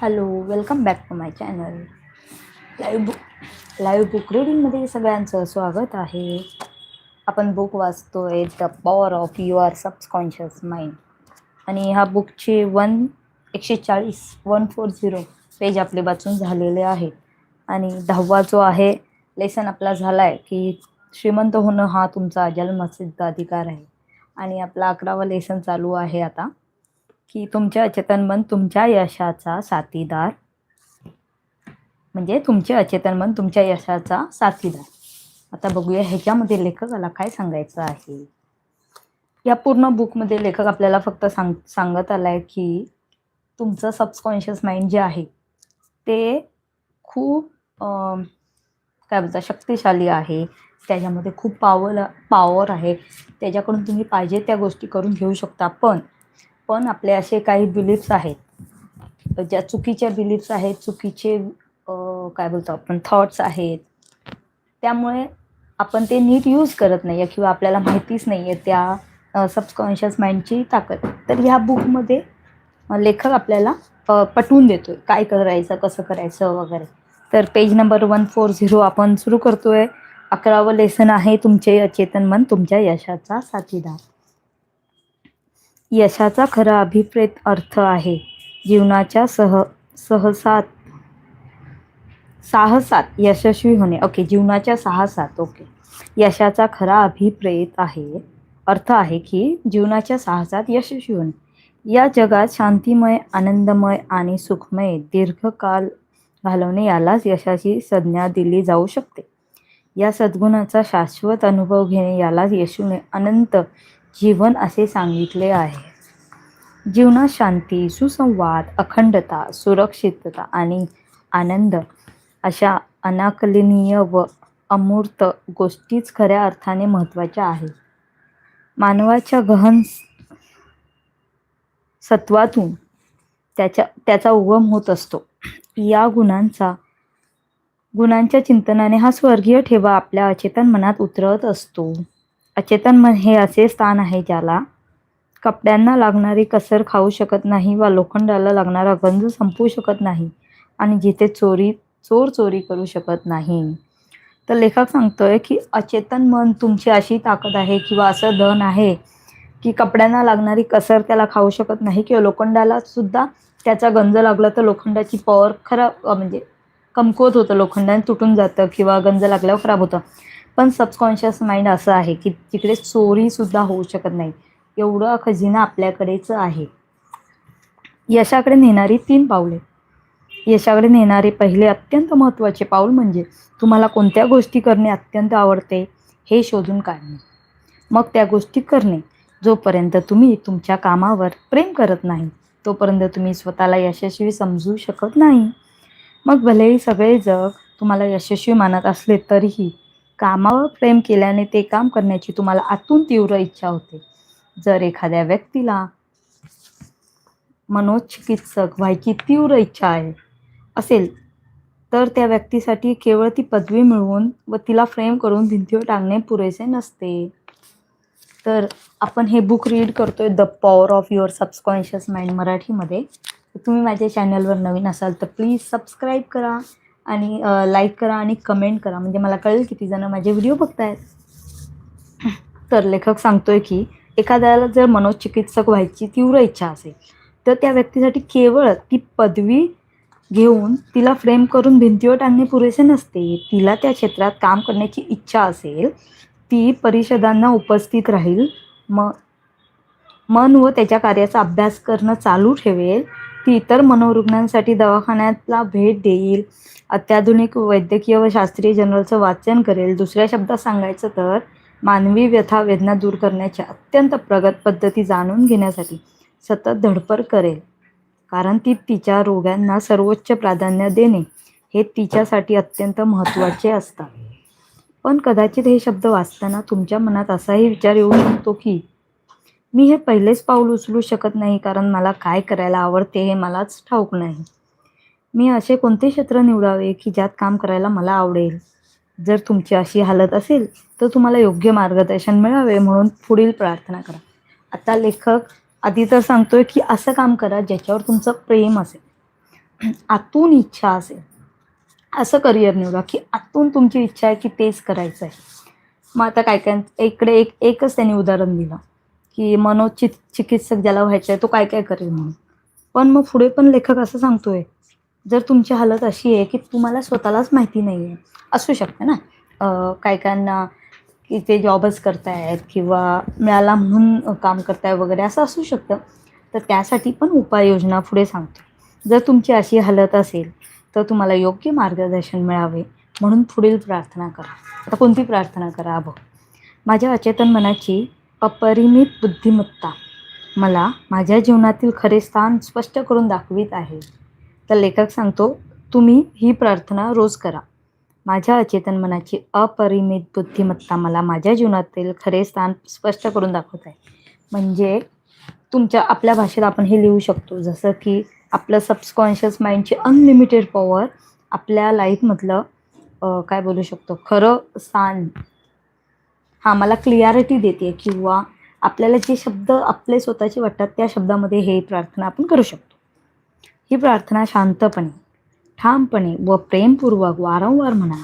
Hello welcome back to my channel live book live book रीडिंगमध्ये सगळ्यांचं स्वागत आहे. आपण बुक वाचतोय the power of your subconscious mind आणि ह्या बुकचे वन एकशे चाळीस वन फोर झिरो पेज आपले वाचून झालेले आहे आणि दहावा जो आहे लेसन आपला झाला आहे की श्रीमंत होणं हा तुमचा जन्मसिद्ध अधिकार आहे. आणि आपला अकरावा लेसन चालू आहे आता. की तुमच्या अचेतन मन तुमच्या यशाचा साथीदार. म्हणजे तुमचे अचेतन मन तुमच्या यशाचा साथीदार. आता बघूया ह्याच्यामध्ये लेखकाला काय सांगायचं आहे. या पूर्ण बुकमध्ये लेखक आपल्याला फक्त सांग सांगत आलाय की तुमचं सबकॉन्शियस माइंड जे आहे ते खूप काय बोलता शक्तिशाली आहे. त्याच्यामध्ये खूप पावर पॉवर आहे. त्याच्याकडून तुम्ही पाहिजे त्या गोष्टी करून घेऊ शकता. पण पण आपले असे काही बिलीफ्स आहेत. ज्या चुकीच्या बिलीफ्स आहेत चुकीचे काय बोलतो आपण थॉट्स आहेत. त्यामुळे आपण ते नीट यूज करत नाही आहे किंवा आपल्याला माहितीच नाही आहे त्या सबकॉन्शियस माइंडची ताकद. तर ह्या बुकमध्ये लेखक आपल्याला पटवून देतो आहे काय करायचं कसं करायचं वगैरे. तर page number one four zero आपण सुरू करतो आहे अकरावं लेसन आहे तुमचे अचेतन मन तुमच्या यशाचा साथीदार. यशाचा खरा अभिप्रेत अर्थ आहे. जीवनाच्या सह सहसात साहसात यशस्वी होणे. ओके जीवनाच्या साहसात ओके यशाचा खरा अभिप्रेत आहे अर्थ आहे की जीवनाच्या साहसात यशस्वी होणे. या जगात शांतिमय आनंदमय आणि सुखमय दीर्घकाल घालवणे यालाच यशाची संज्ञा दिली जाऊ शकते. या सद्गुणाचा शाश्वत अनुभव घेणे यालाच यशूने अनंत जीवन असे सांगितले आहे. जीवनात शांती सुसंवाद अखंडता सुरक्षितता आणि आनंद अशा अनाकलनीय व अमूर्त गोष्टीच खऱ्या अर्थाने महत्त्वाच्या आहेत. मानवाच्या गहन सत्वातून त्याच्या त्याचा उगम होत असतो. या गुणांचा गुणांच्या चिंतनाने हा स्वर्गीय ठेवा आपल्या अचेतन मनात उतरत असतो. अचेतन मन हे असे स्थान आहे ज्याला कपड्यांना लागणारी कसर खाऊ शकत नाही वा लोखंडाला लागणारा गंज संपवू शकत नाही आणि जिथे चोरी चोर चोरी करू शकत नाही. तर लेखक सांगतोय की अचेतन मन तुमची अशी ताकद आहे किंवा असं धन आहे की कपड्यांना लागणारी कसर त्याला खाऊ शकत नाही किंवा लोखंडाला सुद्धा त्याचा गंज लागला तर लोखंडाची पॉवर खराब म्हणजे कमकुवत होतं. लोखंडाने तुटून जातं किंवा गंज लागल्यावर खराब होतं. पण सबकॉन्शियस माइंड असं आहे की तिकडे चोरीसुद्धा होऊ शकत नाही. एवढं खजिना आपल्याकडेच आहे. यशाकडे नेणारी तीन पावले यशाकडे नेणारे पहिले अत्यंत महत्त्वाचे पाऊल म्हणजे तुम्हाला कोणत्या गोष्टी करणे अत्यंत आवडते हे शोधून काढणे. मग त्या गोष्टी करणे जोपर्यंत तुम्ही तुमच्या कामावर प्रेम करत नाही तोपर्यंत तुम्ही स्वतःला यशस्वी समजू शकत नाही. मग भलेही सगळे जग तुम्हाला यशस्वी मानत असले तरीही कामावर प्रेम केल्याने ते काम करण्याची तुम्हाला आतून तीव्र इच्छा होते. जर एखाद्या व्यक्तीला मनोचिकित्सक व्हायची तीव्र इच्छा आहे असेल तर त्या व्यक्तीसाठी केवळ ती पदवी मिळवून व तिला फ्रेम करून भिंतीवर टांगणे पुरेसे नसते. तर आपण हे बुक रीड करतोय the power of your subconscious mind मराठीमध्ये. तर तुम्ही माझ्या चॅनलवर नवीन असाल तर प्लीज सबस्क्राईब करा. आणि लाईक करा आणि कमेंट करा. म्हणजे मला कळेल किती जण माझे व्हिडिओ बघतायत. तर लेखक सांगतोय की एखाद्याला जर मनोचिकित्सक व्हायची तीव्र इच्छा असेल तर त्या व्यक्तीसाठी केवळ ती पदवी घेऊन तिला फ्रेम करून भिंतीवर टांगणे पुरेसे नसते. तिला त्या क्षेत्रात काम करण्याची इच्छा असेल ती परिषदांना उपस्थित राहील. म मन व त्याच्या कार्याचा अभ्यास करणं चालू ठेवेल. ती इतर मनोरुग्णांसाठी दवाखान्यातला भेट देईल. अत्याधुनिक वैद्यकीय व शास्त्रीय जर्नलचं वाचन करेल. दुसऱ्या शब्दात सांगायचं तर मानवी व्यथा वेदना दूर करण्याच्या अत्यंत प्रगत पद्धती जाणून घेण्यासाठी सतत धडपड करेल. कारण ती तिच्या रोग्यांना सर्वोच्च प्राधान्य देणे हे तिच्यासाठी अत्यंत महत्त्वाचे असतात. पण कदाचित हे शब्द वाचताना तुमच्या मनात असाही विचार येऊ शकतो की मी हे पहिलेच पाऊल उचलू शकत नाही कारण मला काय करायला आवडते हे मलाच ठाऊक नाही. मी असे कोणते क्षेत्र निवडावे की ज्यात काम करायला मला आवडेल? जर तुमची अशी हालत असेल तर तुम्हाला योग्य मार्गदर्शन मिळावे म्हणून पुढील प्रार्थना करा. आता लेखक आधी तर सांगतोय की असं काम करा ज्याच्यावर तुमचं प्रेम असेल. आतून इच्छा असेल. असं करिअर निवडा की आतून तुमची इच्छा आहे की तेच करायचं आहे मग आता काय काय इकडे एक एकच त्यांनी उदाहरण दिलं. की मनोचित चिकित्सक ज्याला व्हायचं आहे तो काय काय करेल म्हणून. पण मग पुढे पण लेखक असं सांगतोय जर तुमची हालत अशी आहे की तुम्हाला स्वतःलाच माहिती नाही आहे असू शकतं ना. काय कायांना की ते जॉबच करतायत किंवा मिळाला म्हणून काम करताय वगैरे असं असू शकतं. तर त्यासाठी पण उपाययोजना पुढे सांगतो जर तुमची अशी हालत असेल तर तुम्हाला योग्य मार्गदर्शन मिळावे म्हणून पुढील प्रार्थना करा. आता कोणती प्रार्थना करा? अभ माझ्या अचेतन मनाची अपरिमित बुद्धिमत्ता मला माझ्या जीवनातील खरे स्थान स्पष्ट करून दाखवित आहे. तर लेखक सांगतो तुम्ही ही प्रार्थना रोज करा. माझ्या अचेतन मनाची अपरिमित बुद्धिमत्ता मला माझ्या जीवनातील खरे स्थान स्पष्ट करून दाखवत आहे. म्हणजे तुमच्या आपल्या भाषेत आपण हे लिहू शकतो जसं की आपलं सबकॉन्शियस माइंडची अनलिमिटेड पॉवर आपल्या लाईफमधलं काय बोलू शकतो? खरं स्थान हा मला क्लियारिटी देते किंवा आपल्याला जे शब्द आपले स्वतःचे वाटतात त्या शब्दामध्ये हे प्रार्थना आपण करू शकतो. ही प्रार्थना शांतपणे ठामपणे व प्रेमपूर्वक वारंवार म्हणा.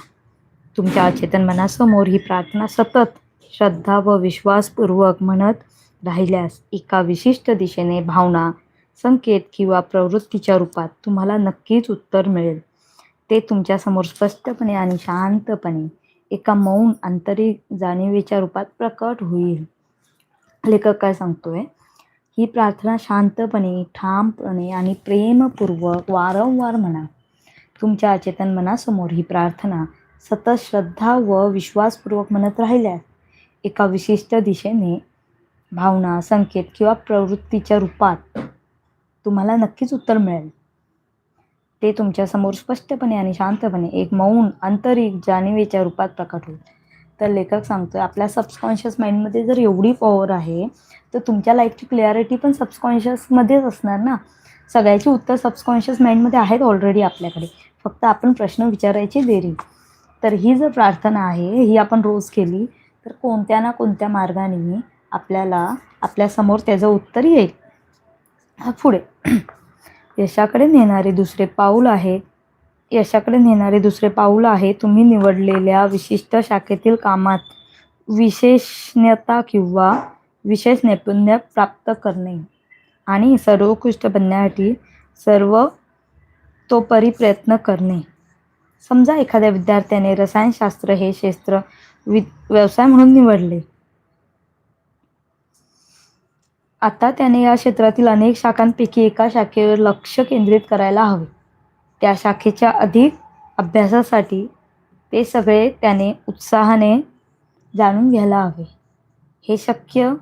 तुमच्या अचेतन मनासमोर ही प्रार्थना सतत श्रद्धा व विश्वासपूर्वक म्हणत राहिल्यास एका विशिष्ट दिशेने भावना संकेत किंवा प्रवृत्तीच्या रूपात तुम्हाला नक्कीच उत्तर मिळेल. ते तुमच्यासमोर स्पष्टपणे आणि शांतपणे एका मौन आंतरिक जाणीवेच्या रूपात प्रकट होईल. लेखक काय सांगतोय? ही प्रार्थना शांतपणे ठामपणे आणि प्रेमपूर्वक वारंवार म्हणा. तुमच्या अचेतन मनासमोर ही प्रार्थना सतत श्रद्धा व विश्वासपूर्वक म्हणत राहिल्यास एका विशिष्ट दिशेने भावना संकेत किंवा प्रवृत्तीच्या रूपात तुम्हाला नक्कीच उत्तर मिळेल. ते तुमच्यासमोर स्पष्टपणे आणि शांतपणे एक मौन आंतरिक जाणीवेच्या रूपात प्रकट होईल. तर लेखक सांगतोय आपल्या सबकॉन्शियस माइंडमध्ये जर एवढी पॉवर आहे तर तुमच्या लाईफची क्लिअरिटी पण सबकॉन्शियसमध्येच असणार ना? सगळ्याची उत्तर सबकॉन्शियस माइंडमध्ये आहेत ऑलरेडी आपल्याकडे. फक्त आपण प्रश्न विचारायची देरी. तर ही जर प्रार्थना आहे ही आपण रोज केली तर कोणत्या ना कोणत्या मार्गाने आपल्याला आपल्यासमोर त्याचं उत्तर येईल. पुढे. यशाकडे नेणारे दुसरे पाऊल आहे. यशाकडे नेणारे दुसरे पाऊल आहे तुम्ही निवडलेल्या विशिष्ट शाखेतील कामात विशेषज्ञता किंवा विशेष नैपुण्य प्राप्त करणे. आणि सर्वोत्कृष्ट बनण्यासाठी सर्व तोपरी प्रयत्न करणे. समजा एखाद्या विद्यार्थ्याने रसायनशास्त्र हे क्षेत्र वि व्यवसाय म्हणून निवडले. आता त्याने या क्षेत्रातील अनेक शाखांपैकी एका शाखेवर लक्ष केंद्रित करायला हवे. त्या शाखेच्या अधिक अभ्यासासाठी ते सगळे त्याने उत्साहाने जाणून घ्यायला हवे. हे शक्य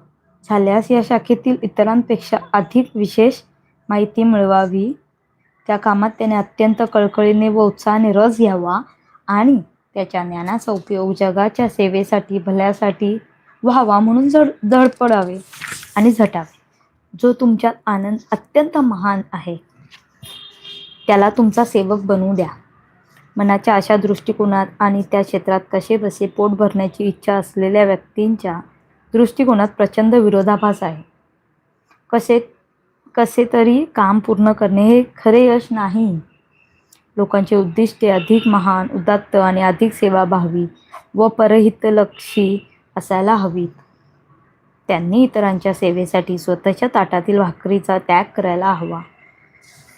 झाल्यास या शाखेतील इतरांपेक्षा अधिक विशेष माहिती मिळवावी. त्या कामात त्याने अत्यंत कळकळीने व उत्साहाने रस घ्यावा आणि त्याच्या ज्ञानाचा उपयोग जगाच्या सेवेसाठी भल्यासाठी व्हावा म्हणून जड धडपडावे. आणि झटावे. जो तुमच्यात आनंद अत्यंत महान आहे त्याला तुमचा सेवक बनवू द्या. मनाच्या अशा दृष्टिकोनात आणि त्या क्षेत्रात कसे बसे पोट भरण्याची इच्छा असलेल्या व्यक्तींच्या दृष्टिकोनात प्रचंड विरोधाभास आहे. कसे कसे तरी काम पूर्ण करणे हे खरे यश नाही. लोकांचे उद्दिष्टे अधिक महान उदात्त आणि अधिक सेवाभावी व परहितलक्षी असायला हवीत. त्यांनी इतरांच्या सेवेसाठी स्वतःच्या ताटातील भाकरीचा त्याग करायला हवा.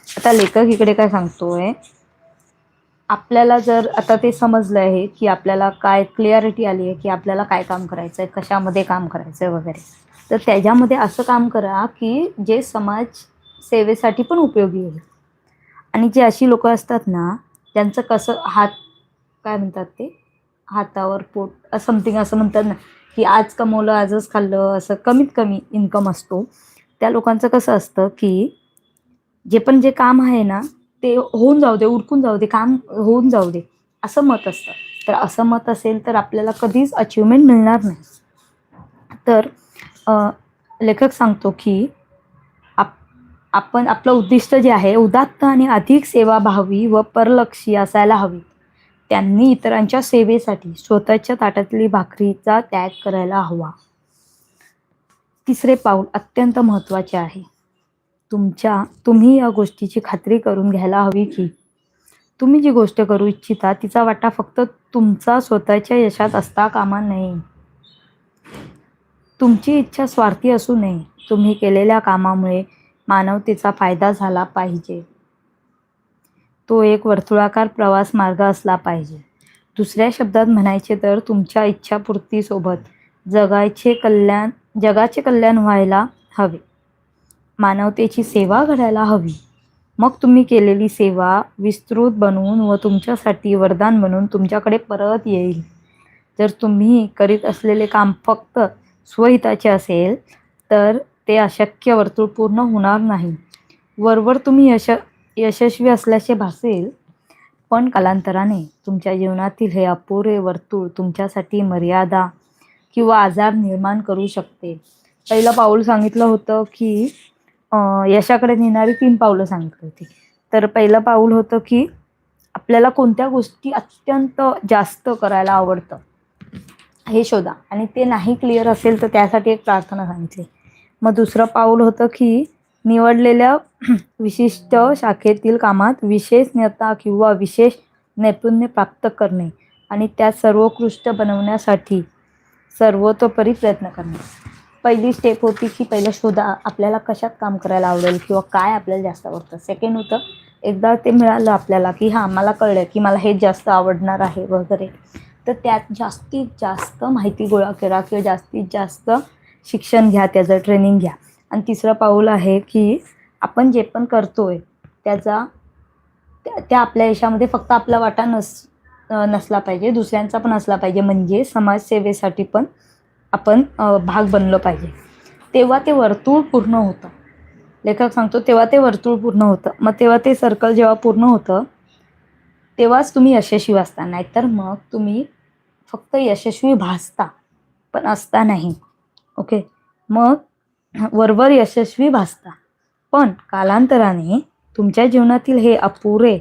आता लेखक इकडे काय सांगतोय? आपल्याला जर आता ते समजलं आहे की आपल्याला काय क्लिअरिटी आली आहे की आपल्याला काय काम करायचं आहे कशामध्ये काम करायचं आहे वगैरे तर त्याच्यामध्ये असं काम करा की जे समाज सेवेसाठी पण उपयोगी येईल आणि जे अशी लोक असतात ना त्यांचं कसं हात काय म्हणतात ते? हातावर पोट समथिंग असं म्हणतात ना की आज कमवलं आजच खाल्लं असं कमीत कमी इन्कम असतो. त्या लोकांचं कसं असतं की जे पण जे काम आहे ना ते होऊन जाऊ दे उरकून जाऊ दे काम होऊन जाऊ दे असं मत असतं. तर असं मत असेल तर आपल्याला कधीच अचिव्हमेंट मिळणार नाही. तर लेखक सांगतो की आप आपण आपलं उद्दिष्ट जे आहे उदात्त आणि अधिक सेवाभावी व परलक्षी असायला हवी. त्यांनी इतरांच्या सेवेसाठी स्वतःच्या ताटातली भाकरीचा त्याग करायला हवा. तिसरे पाऊल अत्यंत महत्त्वाचे आहे. तुमच्या तुम्ही या गोष्टीची खात्री करून घ्यायला हवी की तुम्ही जी गोष्ट करू इच्छिता तिचा वाटा फक्त तुमचा स्वतःच्या यशात असता कामा नये. तुमची इच्छा स्वार्थी असू नये. तुम्ही केलेल्या कामामुळे मानवतेचा फायदा झाला पाहिजे. तो एक वर्तुळाकार प्रवास मार्ग असला पाहिजे. दुसऱ्या शब्दात म्हणायचे तर तुमच्या इच्छापूर्तीसोबत जगाचे कल्याण जगाचे कल्याण व्हायला हवे. मानवतेची सेवा घडायला हवी. मग तुम्ही केलेली सेवा विस्तृत बनवून व तुमच्यासाठी वरदान बनून तुमच्याकडे परत येईल. जर तुम्ही करीत असलेले काम फक्त स्वहिताचे असेल तर ते अशक्य वर्तुळ पूर्ण होणार नाही. वरवर तुम्ही यश यशस्वी असल्याचे भासेल. पण कालांतराने तुमच्या जीवनातील हे अपुरे वर्तुळ तुमच्यासाठी मर्यादा किंवा आजार निर्माण करू शकते. पहिलं पाऊल सांगितलं होतं की यशाकडे नेणारी तीन पावलं सांगितली होती. तर पहिलं पाऊल होतं की आपल्याला कोणत्या गोष्टी अत्यंत जास्त करायला आवडतं हे शोधा. आणि ते नाही क्लिअर असेल तर त्यासाठी एक प्रार्थना सांगितली. मग दुसरं पाऊल होतं की निवडलेल्या विशिष्ट शाखेतील कामात विशेषज्ञता किंवा विशेष नैपुण्य प्राप्त करणे आणि त्यात सर्वोत्कृष्ट बनवण्यासाठी सर्वतोपरी प्रयत्न करणे. पहिली स्टेप होती की पहिलं शोधा आपल्याला कशात काम करायला आवडेल किंवा काय आपल्याला जास्त आवडतं. सेकंड होतं एकदा ते मिळालं आपल्याला की हां मला कळलं की मला हे जास्त आवडणार आहे वगैरे. तर त्यात जास्तीत जास्त माहिती गोळा करा किंवा जास्तीत जास्त शिक्षण घ्या त्याचं ट्रेनिंग घ्या. आणि तिसरं पाऊल आहे की आपण जे पण करतोय त्याचा त्या त्या आपल्या यशामध्ये फक्त आपला वाटा नस नसला पाहिजे दुसऱ्यांचा पण असला पाहिजे. म्हणजे समाजसेवेसाठी पण आपण भाग बनलो पाहिजे. तेव्हा ते वर्तुळ पूर्ण होतं. लेखक सांगतो तेव्हा ते वर्तुळ पूर्ण होतं. मग तेव्हा ते सर्कल जेव्हा पूर्ण होतं तेव्हाच तुम्ही यशस्वी असता नाहीतर मग तुम्ही फक्त यशस्वी भासता पण असता नाही. ओके? मग वरवर यशस्वी भासता. पण कालांतराने तुमच्या जीवनातील हे अपुरे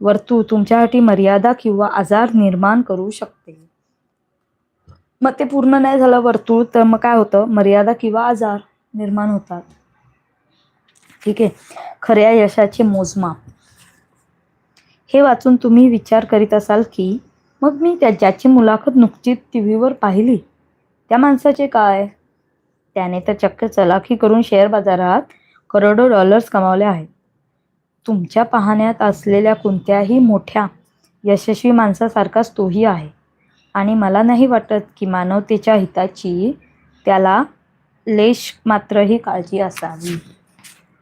वर्तू तुमच्यासाठी मर्यादा किंवा आजार निर्माण करू शकते. मग ते पूर्ण नाही झालं वर्तुळ तर मग काय होतं? मर्यादा किंवा आजार निर्माण होतात. ठीक आहे? खऱ्या यशाचे मोजमाप. हे वाचून तुम्ही विचार करीत असाल की मग मी त्या ज्याची मुलाखत नुकतीच टी व्हीवर पाहिली त्या माणसाचे काय? त्याने तर चक्क चलाखी करून शेअर बाजारात करोडो डॉलर्स कमावले आहेत. तुमच्या पाहण्यात असलेल्या कोणत्याही मोठ्या यशस्वी माणसासारखाच तोही आहे. आणि मला नाही वाटत की मानवतेच्या हिताची त्याला लेश मात्रही काळजी असावी.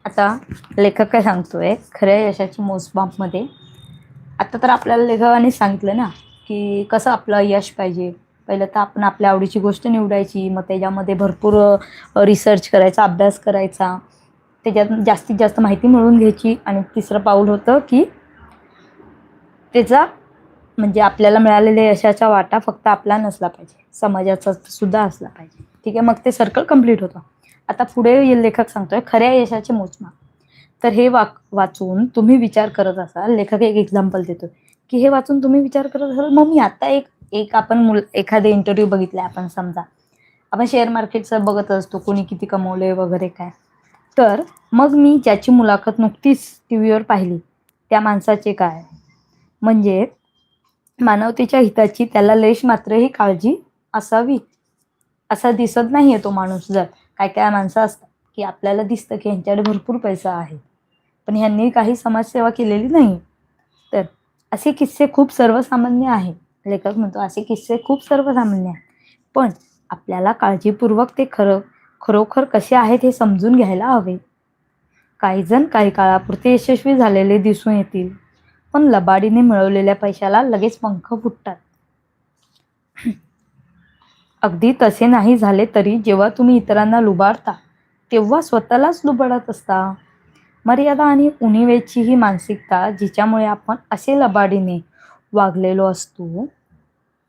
आता लेखक काय सांगतोय? खऱ्या यशाची मोजमापमध्ये. आता तर आपल्याला लेखकाने सांगितलं ना की कसं आपलं यश पाहिजे. पहिलं तर आपण आपल्या आवडीची गोष्ट निवडायची मग त्याच्यामध्ये भरपूर रिसर्च करायचा अभ्यास करायचा. त्याच्यात जास्तीत जास्त माहिती मिळवून घ्यायची आणि तिसरं पाऊल होतं की त्याचा म्हणजे आपल्याला मिळालेले यशाचा वाटा फक्त आपला नसला पाहिजे. समाजाचा सुद्धा असला पाहिजे. ठीक आहे मग ते सर्कल कंप्लीट होतं. आता पुढे लेखक सांगतोय खऱ्या यशाचे मोजमाप तर हे वाक वाचून तुम्ही विचार करत असाल लेखक एक एक्झाम्पल देतो की हे वाचून तुम्ही विचार करत असाल मग मी आता एक एक आपण मुल एखादे इंटरव्ह्यू बघितले आपण समजा. आपण शेअर मार्केटचं बघत असतो कोणी किती कमवले वगैरे काय. तर मग मी ज्याची मुलाखत नुकतीच टी व्हीवर पाहिली त्या माणसाचे काय? म्हणजे मानवतेच्या हिताची त्याला लेश मात्रही काळजी असावी. असा दिसत नाही आहे तो माणूस जर. काय काय माणसं असतात की आपल्याला दिसतं की ह्यांच्याकडे भरपूर पैसा आहे. पण ह्यांनी काही समाजसेवा केलेली नाही. तर असे किस्से खूप सर्वसामान्य आहे लेखक म्हणतो असे किस्से खूप सर्वसामान्य आहेत. पण आपल्याला काळजीपूर्वक ते खरं खरोखर कसे आहेत हे समजून घ्यायला हवे. काही जण काही काळापुरते यशस्वी झालेले दिसून येतील पण लबाडीने मिळवलेल्या पैशाला लगेच पंख फुटतात. अगदी तसे नाही झाले तरी जेव्हा तुम्ही इतरांना लुबाडता तेव्हा स्वतःलाच लुबाडत असता. मर्यादा आणि उणिवेची ही मानसिकता जिच्यामुळे आपण असे लबाडीने वागलेलो असतो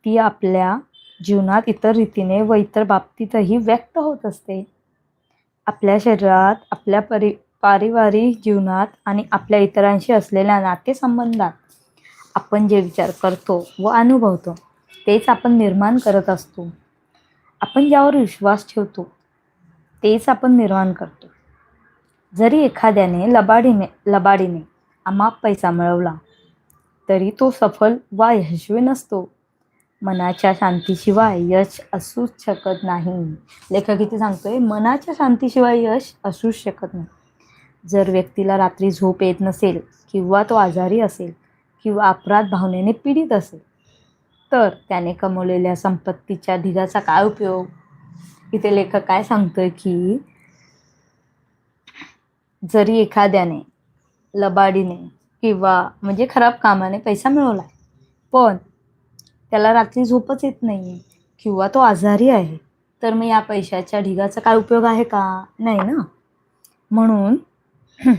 ती आपल्या जीवनात इतर रीतीने व इतर बाबतीतही व्यक्त होत असते. आपल्या शरीरात आपल्या परि पारिवारिक जीवनात आणि आपल्या इतरांशी असलेल्या नातेसंबंधात आपण जे विचार करतो व अनुभवतो तेच आपण निर्माण करत असतो. आपण ज्यावर विश्वास ठेवतो तेच आपण निर्माण करतो. जरी एखाद्याने लबाडीने लबाडीने अमाप पैसा मिळवला तरी तो सफल वा यशस्वी नसतो. मनाच्या शांतीशिवाय यश असूच शकत नाही. लेखक इथे सांगतोय मनाच्या शांतीशिवाय यश असूच शकत नाही. जर व्यक्तीला रात्री झोप येत नसेल किंवा तो आजारी असेल किंवा अपराध भावनेने पीडित असेल तर त्याने कमवलेल्या संपत्तीच्या ढिगाचा काय उपयोग? इथे लेखक काय सांगतोय की जरी एखाद्याने लबाडीने किंवा म्हणजे खराब कामाने पैसा मिळवला पण त्याला रात्री झोपच येत नाही किंवा तो आजारी आहे. तर मग या पैशाच्या ढिगाचा काय उपयोग आहे का? नाही ना? म्हणून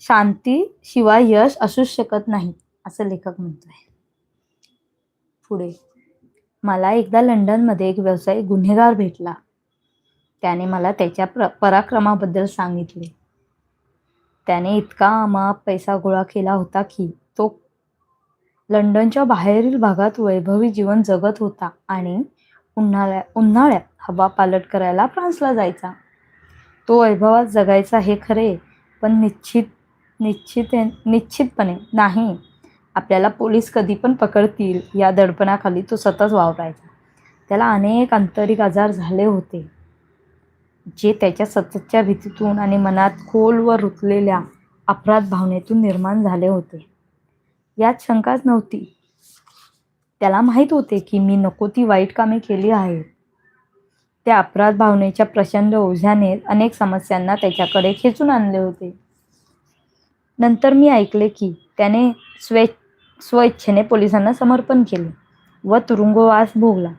शांती शिवाय यश असूच शकत नाही असं लेखक म्हणतोय. पुढे. मला एकदा लंडनमध्ये एक व्यावसायिक गुन्हेगार भेटला. त्याने मला त्याच्या प्र पराक्रमाबद्दल सांगितले. त्याने इतका अमाप पैसा गोळा केला होता की तो लंडनच्या बाहेरील भागात वैभवी जीवन जगत होता आणि उन्हाळ्या उन्हाळ्यात हवा पालट करायला फ्रान्सला जायचा. तो वैभवात जगायचा हे खरे पण निश्चित निश्चित निश्चितपणे नाही. आपल्याला पोलीस कधी पण पकडतील या दडपणाखाली तो सतत वावरायचा. त्याला अनेक आंतरिक आजार झाले होते जे त्याच्या सततच्या भीतीतून आणि मनात खोलवर रुतलेल्या अपराध भावनेतून निर्माण झाले होते. यात शंकाच नव्हती. त्याला माहीत होते की मी नको ती वाईट कामे केली आहेत. त्या अपराध भावनेच्या प्रचंड ओझ्याने अनेक समस्यांना त्याच्याकडे खेचून आणले होते. नंतर मी ऐकले की त्याने स्वे स्वइच्छेने पोलिसांना समर्पण केले व तुरुंगवास भोगला.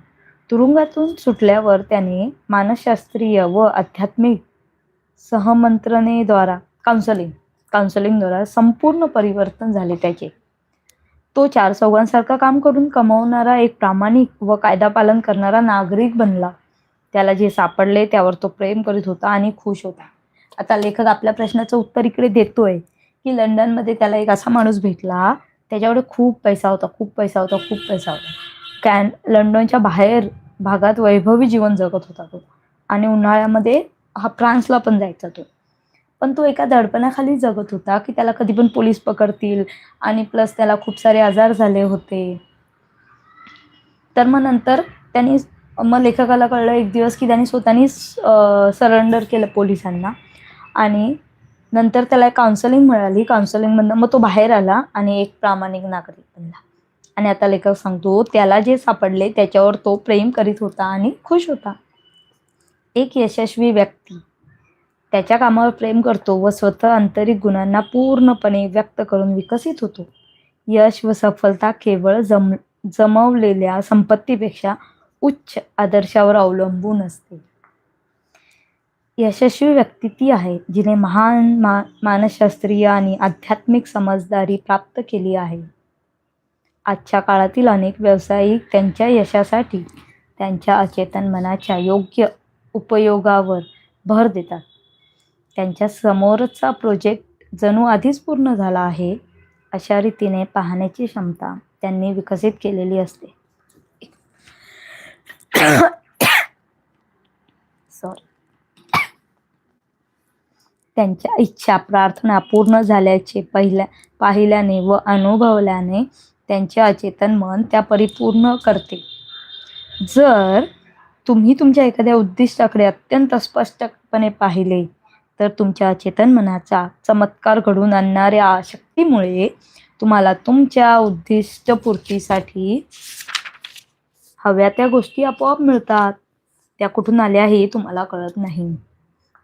तुरुंगातून सुटल्यावर त्याने मानसशास्त्रीय व आध्यात्मिक सहमंत्रणेद्वारा काउन्सलिंग काउन्सलिंगद्वारा संपूर्ण परिवर्तन झाले त्याचे. तो चार चौघांसारखं काम करून कमवणारा एक प्रामाणिक व कायदा पालन करणारा नागरिक बनला. त्याला जे सापडले त्यावर तो प्रेम करीत होता आणि खुश होता. आता लेखक आपल्या प्रश्नाचं उत्तर इकडे देतोय की लंडनमध्ये त्याला एक असा माणूस भेटला त्याच्याकडे खूप पैसा होता खूप पैसा होता खूप पैसा होता. कॅन लंडनच्या बाहेर भागात वैभवी जीवन जगत होता तो. आणि उन्हाळ्यामध्ये हा फ्रान्सला पण जायचा तो. पण तो एका दडपणाखाली जगत होता की त्याला कधी पण पोलीस पकडतील. आणि प्लस त्याला खूप सारे आजार झाले होते. तर मग नंतर त्यांनी मग लेखकाला कळलं एक दिवस की त्यांनी स्वतःनी सरेंडर केलं पोलिसांना. आणि नंतर त्याला एक काउन्सलिंग मिळाली. काउन्सलिंगमधनं मग तो बाहेर आला आणि एक प्रामाणिक नागरिक बनला. आणि आता लेखक सांगतो त्याला जे सापडले त्याच्यावर तो प्रेम करीत होता आणि खुश होता. एक यशस्वी व्यक्ती. त्याच्या कामावर प्रेम करतो व स्वतः आंतरिक गुणांना पूर्णपणे व्यक्त करून विकसित होतो. यश व सफलता केवळ जम जमवलेल्या संपत्तीपेक्षा उच्च आदर्शावर अवलंबून असते. यशस्वी व्यक्ती ती आहे जिने महान मा मानसशास्त्रीय आणि आध्यात्मिक समजदारी प्राप्त केली आहे. आजच्या काळातील अनेक व्यावसायिक त्यांच्या यशासाठी त्यांच्या अचेतन मनाच्या योग्य उपयोगावर भर देतात. त्यांच्या समोरचा प्रोजेक्ट जणू आधीच पूर्ण झाला आहे अशा रीतीने पाहण्याची क्षमता त्यांनी विकसित केलेली असते. सॉरी त्यांच्या इच्छा प्रार्थना पूर्ण झाल्याचे पहिल्या पाहिल्याने व अनुभवल्याने त्यांचे अचेतन मन त्या परिपूर्ण करते. जर तुम्ही तुमच्या एखाद्या उद्दिष्टाकडे अत्यंत स्पष्टपणे पाहिले तर तुमच्या चेतन मनाचा चमत्कार घडून आणणाऱ्या शक्तीमुळे तुम्हाला तुमच्या उद्दिष्टपूर्तीसाठी हव्या त्या गोष्टी आपोआप मिळतात. त्या कुठून आल्या हे तुम्हाला कळत नाही.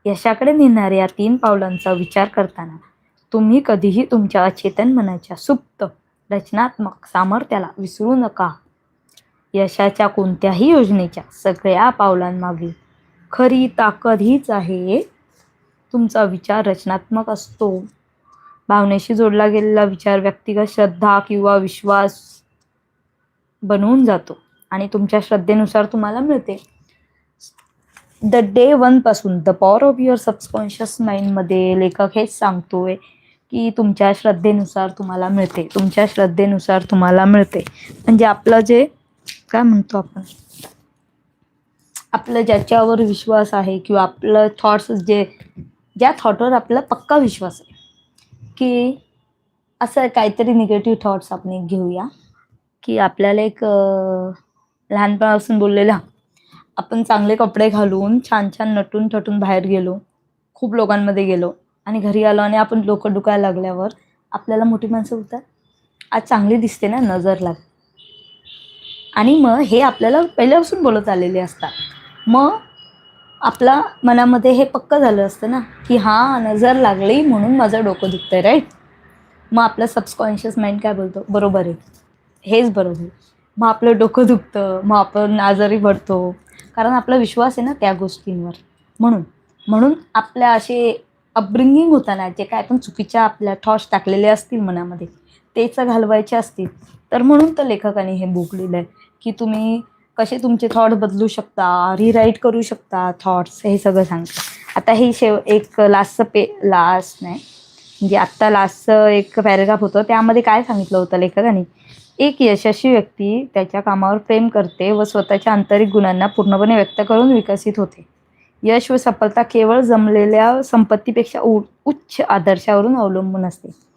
यशाकडे नेणाऱ्या तीन पावलांचा विचार करताना तुम्ही कधीही तुमच्या अचेतन मनाच्या सुप्त रचनात्मक सामर्थ्याला विसरू नका. यशाच्या कोणत्याही योजनेच्या सगळ्या पावलांमागे खरी ताकद हीच आहे. तुमचा विचार रचनात्मक असतो. भावनेशी जोडला गेलेला विचार व्यक्तिगत श्रद्धा किंवा विश्वास बनवून जातो आणि तुमच्या श्रद्धेनुसार तुम्हाला मिळते. The day वनपासून the power of your subconscious माइंडमध्ये लेखक हेच सांगतोय की तुमच्या श्रद्धेनुसार तुम्हाला मिळते. तुमच्या श्रद्धेनुसार तुम्हाला मिळते. म्हणजे आपलं जे काय म्हणतो आपण? आपलं ज्याच्यावर विश्वास आहे किंवा आपलं थॉट्स जे ज्या थॉटवर आपला पक्का विश्वास आहे की असं काहीतरी निगेटिव्ह थॉट्स आपण एक घेऊया की आपल्याला एक लहानपणापासून बोललेला आपण चांगले कपडे घालून छान छान नटून थटून बाहेर गेलो खूप लोकांमध्ये गेलो आणि घरी आलो आणि आपण लोक डुकायला लागल्यावर आपल्याला मोठी माणसं होतात. आज चांगली दिसते ना नजर लाग. आणि मग हे आपल्याला पहिल्यापासून बोलत आलेले असतात. मग आपला मनामध्ये हे पक्क झालं असतं ना की हां नजर लागली म्हणून माझं डोकं दुखतंय राईट मग आपलं सबकॉन्शियस माइंड काय बोलतो? बरोबर आहे. हेच बरोबर मग आपलं डोकं दुखतं मग आपण आजारी पडतो. कारण आपला विश्वास आहे ना त्या गोष्टींवर. म्हणून म्हणून आपल्या असे अपब्रिंगिंग होताना जे काय आपण चुकीच्या आपल्या थॉट्स टाकलेले असतील मनामध्ये तेच घालवायचे असतील. तर म्हणून तर लेखकाने हे बुक लिहिलं आहे की तुम्ही कसे तुमचे थॉट बदलू शकता रिराईट करू शकता थॉट्स हे सगळं सांगतं. आता हे शेव एक लास्टचं पे लास्ट नाही म्हणजे आत्ता लास्टचं एक पॅरेग्राफ होतं त्यामध्ये काय सांगितलं होतं लेखकाने? एक यशस्वी व्यक्ती त्याच्या कामावर प्रेम करते व स्वतःच्या आंतरिक गुणांना पूर्णपणे व्यक्त करून विकसित होते. यश व सफलता केवळ जमलेल्या संपत्तीपेक्षा उ- उच्च आदर्शावरून अवलंबून असते.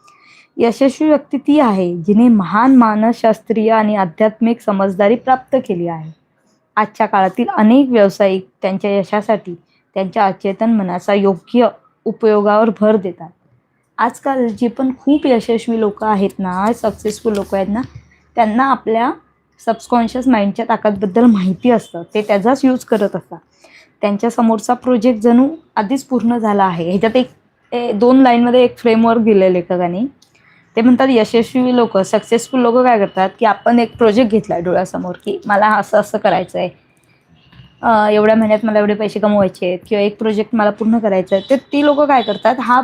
यशस्वी व्यक्ती ती आहे जिने महान मानसशास्त्रीय आणि आध्यात्मिक समजदारी प्राप्त केली आहे. आजच्या काळातील अनेक व्यावसायिक त्यांच्या यशासाठी त्यांच्या अचेतन मनाचा योग्य उपयोगावर भर देतात. आजकाल जे पण खूप यशस्वी लोक आहेत ना सक्सेसफुल लोक आहेत ना त्यांना आपल्या सबकॉन्शियस माइंडच्या ताकदबद्दल माहिती असतं. ते त्याचाच यूज करत असतात. त्यांच्या समोरचा प्रोजेक्ट जणू आधीच पूर्ण झाला आहे. ह्याच्यात एक ए- दोन लाईनमध्ये एक फ्रेमवर्क दिलं लेखकाने. ते म्हणतात यशस्वी लोक सक्सेसफुल लोक काय करतात की आपण एक प्रोजेक्ट घेतला डोळ्यासमोर की मला असं असं करायचं आहे एवढ्या महिन्यात मला एवढे पैसे कमवायचे आहेत किंवा एक प्रोजेक्ट मला पूर्ण करायचा आहे तर ती लोक काय करतात हा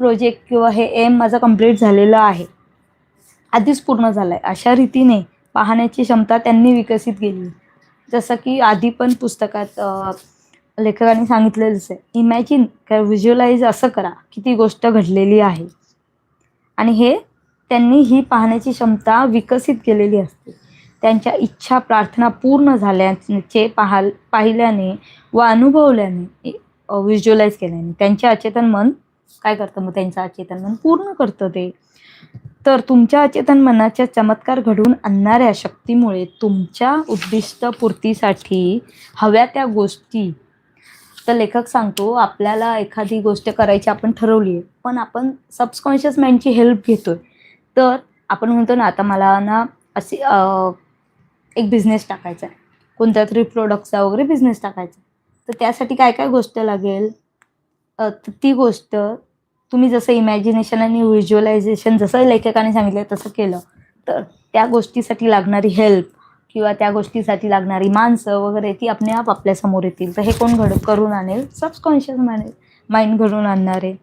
प्रोजेक्ट किंवा हे एम माझा कंप्लीट झालेलं आहे. आधीच पूर्ण झालं आहे अशा रीतीने पाहण्याची क्षमता त्यांनी विकसित केली. जसं की आधी पण पुस्तकात लेखकाने सांगितलेलंच आहे. इमॅजिन काय व्हिज्युअलाइज असं करा की ती गोष्ट घडलेली आहे. आणि हे त्यांनी ही पाहण्याची क्षमता विकसित केलेली असते. त्यांच्या इच्छा प्रार्थना पूर्ण झाल्याचे पाहाल पाहिल्याने व अनुभवल्याने व्हिज्युअलाइज केल्याने त्यांचे अचेतन मन काय करतं? मग त्यांचं अचेतन मन पूर्ण करतं ते. तर तुमच्या अचेतन मनाच्या चमत्कार घडवून आणणाऱ्या शक्तीमुळे तुमच्या उद्दिष्ट पूर्तीसाठी हव्या त्या गोष्टी. तर लेखक सांगतो आपल्याला एखादी गोष्ट करायची आपण ठरवली आहे पण आपण सबकॉन्शियस माइंडची हेल्प घेतोय. तर आपण म्हणतो ना आता मला ना असे एक बिझनेस टाकायचा आहे. कोणत्या तरी प्रोडक्टचा वगैरे बिझनेस टाकायचा तर त्यासाठी काय काय गोष्ट लागेल? तर ती गोष्ट तुम्ही जसं इमॅजिनेशन आणि व्हिज्युअलायझेशन जसं लेखकाने सांगितलं तसं केलं. तर त्या गोष्टीसाठी लागणारी हेल्प किंवा त्या गोष्टीसाठी लागणारी माणसं वगैरे ती आपण आप आपल्यासमोर येतील. तर हे कोण घड करून आणेल? सबकॉन्शियस माने माइंड घडून आणणार. आहे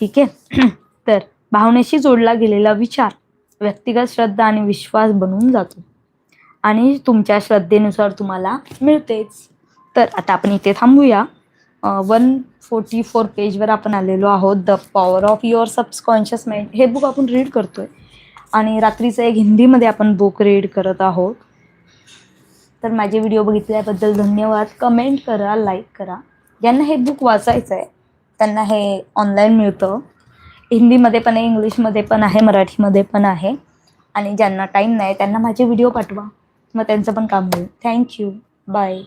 ठीक आहे? तर भावनेशी जोडला गेलेला विचार व्यक्तिगत श्रद्धा आणि विश्वास बनून जातो. आणि तुमच्या श्रद्धेनुसार तुम्हाला मिळतेच. तर आता आपण इथे थांबूया. वन फोर्टी फोर पेजवर आपण आलेलो आहोत. The power of your subconscious mind. हे बुक आपण रीड करतोय. आणि रात्रीचं एक हिंदीमध्ये आपण बुक रीड करत आहोत. तर माझे व्हिडिओ बघितल्याबद्दल धन्यवाद. कमेंट करा लाईक करा. ज्यांना हे बुक वाचायचं आहे त्यांना हे ऑनलाईन मिळतं. हिंदीमध्ये पण आहे इंग्लिशमध्ये पण आहे मराठीमध्ये पण आहे. आणि ज्यांना टाईम नाही त्यांना माझे व्हिडिओ पाठवा. मग त्यांचं पण काम होईल. Thank you bye